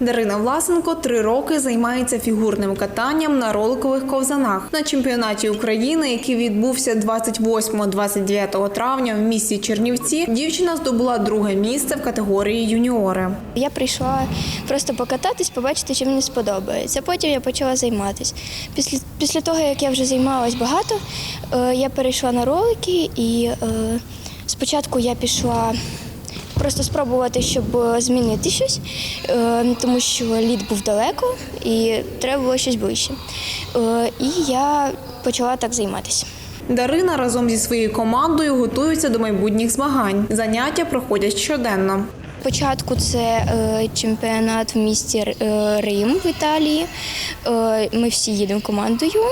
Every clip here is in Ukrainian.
Дарина Власенко три роки займається фігурним катанням на роликових ковзанах. На чемпіонаті України, який відбувся 28-29 травня в місті Чернівці, дівчина здобула друге місце в категорії юніори. Я прийшла просто покататись, побачити, чи мені сподобається. Потім я почала займатися. Після, після того, як я вже займалась багато, е, я перейшла на ролики і е, спочатку я пішла. Просто спробувати, щоб е, змінити щось, е, тому що лід був далеко і треба було щось ближче. Е, І я почала так займатися. Дарина разом зі своєю командою готується до майбутніх змагань. Заняття проходять щоденно. Спочатку це чемпіонат в місті Рим в Італії. Ми всі їдемо командою,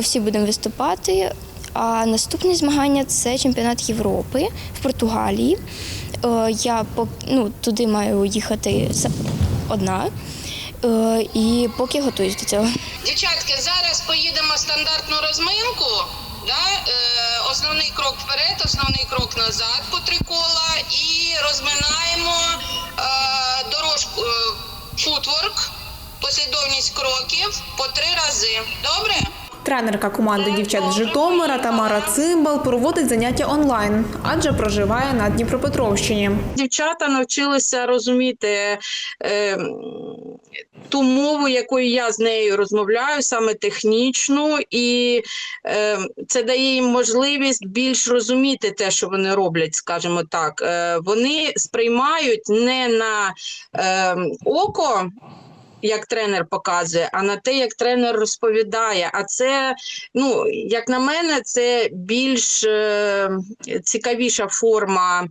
всі будемо виступати. А наступні змагання це чемпіонат Європи в Португалії. Е, я ну, туди маю їхати одна. Е, і поки готуюсь до цього. Дівчатки, зараз поїдемо стандартну розминку. Да? Е, основний крок вперед, основний крок назад по три кола і розминаємо дорожку футворк, послідовність кроків по три рази. Добре? Тренерка команди дівчат Житомира Тамара Цимбал проводить заняття онлайн, адже проживає на Дніпропетровщині. дівчата навчилися розуміти е, ту мову, якою я з нею розмовляю, саме технічну, і е, це дає їм можливість більш розуміти те, що вони роблять, скажімо так. Е, вони сприймають не на е, око. Як тренер показує, а на те, як тренер розповідає. А це, ну як на мене, це більш е, цікавіша форма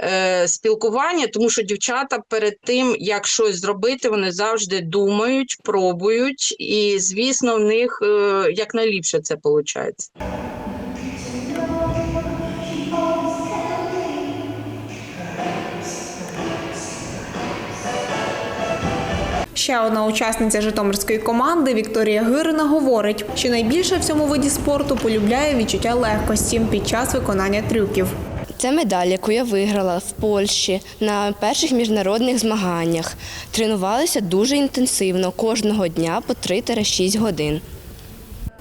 е, спілкування, тому що дівчата перед тим, як щось зробити, вони завжди думають, пробують, і звісно, в них е, якнайліпше це виходить. Ще одна учасниця житомирської команди Вікторія Гирина говорить, що найбільше в цьому виді спорту полюбляє відчуття легкості під час виконання трюків. Це медаль, яку я виграла в Польщі на перших міжнародних змаганнях. Тренувалися дуже інтенсивно кожного дня по 3-6 годин.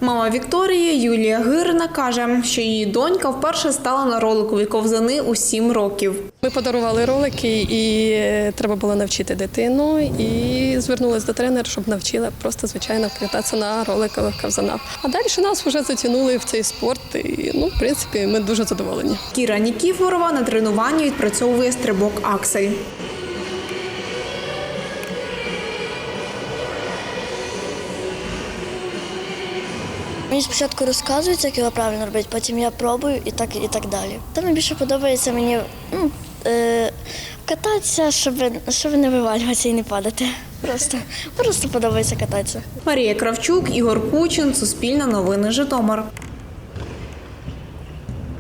Мама Вікторії Юлія Гирина каже, що її донька вперше стала на роликові ковзани у 7 років. Ми подарували ролики, і е, треба було навчити дитину. І звернулася до тренера, щоб навчила просто звичайно кататися на роликових ковзанах. А далі нас вже затягнули в цей спорт. І ну, в принципі, ми дуже задоволені. Кіра Нікіфорова на тренуванні відпрацьовує стрибок аксель. Мені спочатку розказують, як його правильно робити, потім я пробую і так, і так далі. Та найбільше подобається мені ну, е, кататися, щоб, щоб не вивалюватися і не падати. Просто, просто подобається кататися. Марія Кравчук, Ігор Кучин, Суспільне новини Житомир.